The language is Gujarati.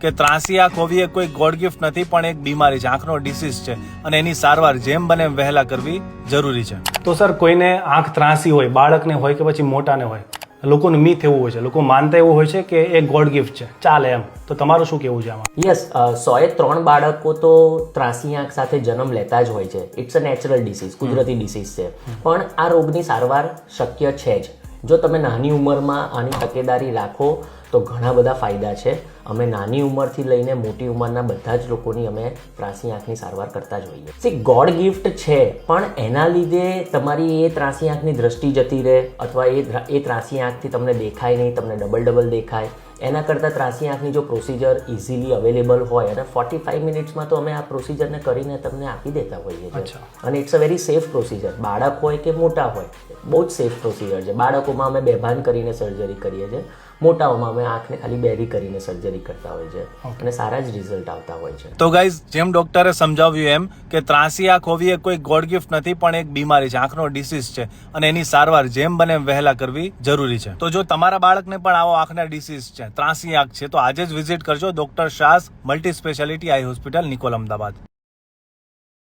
કે ત્રાસી આંખ હોવી એ કોઈ ગોડ ગિફ્ટ નથી પણ એક બીમારી છે આંખનો ડિસીઝ છે. અને એની સારવાર જેમ બને એમ વહેલા કરવી જરૂરી છે. તો સર કોઈને આંખ ત્રાસી હોય બાળકને હોય કે પછી મોટાને હોય લોકોનું મિથ એવું હોય છે લોકો માનતા એવું હોય છે કે એ ગોડ ગિફ્ટ છે ચાલે એમ. તો તમારું શું કેવું છે આમાં? યસ સોએ ત્રણ બાળકો તો ત્રાસી આંખ સાથે જન્મ લેતા જ હોય છે. ઇટ્સ અ નેચરલ ડિસીઝ કુદરતી ડિસીઝ છે. પણ આ રોગની સારવાર શક્ય છે જ. જો તમે નાની ઉંમરમાં આની તકેદારી રાખો, તો ઘણા બધા ફાયદા છે. અમે નાની ઉંમરથી લઈને મોટી ઉંમરના બધા જ લોકોની અમે ત્રાસી આંખની સારવાર કરતા જ હોઈએ. સી ગોડ ગિફ્ટ છે, પણ એના લીધે તમારી એ ત્રાસી આંખની દ્રષ્ટિ જતી રહે, અથવા એ એ ત્રાસી આંખથી તમને દેખાય નહીં, તમને ડબલ ડબલ દેખાય. એના કરતાં ત્રાસી આંખની જો પ્રોસિજર ઇઝીલી અવેલેબલ હોય અને ફોર્ટી ફાઈવ મિનિટ્સમાં તો અમે આ પ્રોસિજરને કરીને તમને આપી દેતા હોઈએ છીએ. અને it's a very safe procedure બાળક હોય કે મોટા હોય બહુ જ સેફ પ્રોસિજર છે. બાળકોમાં અમે બેભાન કરીને સર્જરી કરીએ છીએ. મોટાઓમાં અમે આંખને ખાલી બેરી કરીને સર્જરી કરતા હોય છે. અને સારા જ રિઝલ્ટ આવતા હોય છે. તો ગાઈઝ જેમ ડોક્ટરે સમજાવ્યું એમ કે ત્રાસી આંખ હોવી એ કોઈ ગોડ ગિફ્ટ નથી પણ એક બીમારી છે આંખનો ડિસીઝ છે. અને એની સારવાર જેમ બને એમ વહેલા કરવી જરૂરી છે. તો જો તમારા બાળકને પણ આવો આંખના ડિસીઝ છે ત્રાસી આંખ છે તો આજે જ વિઝિટ કરજો doctor Shah multi speciality eye hospital Nikol Ahmedabad.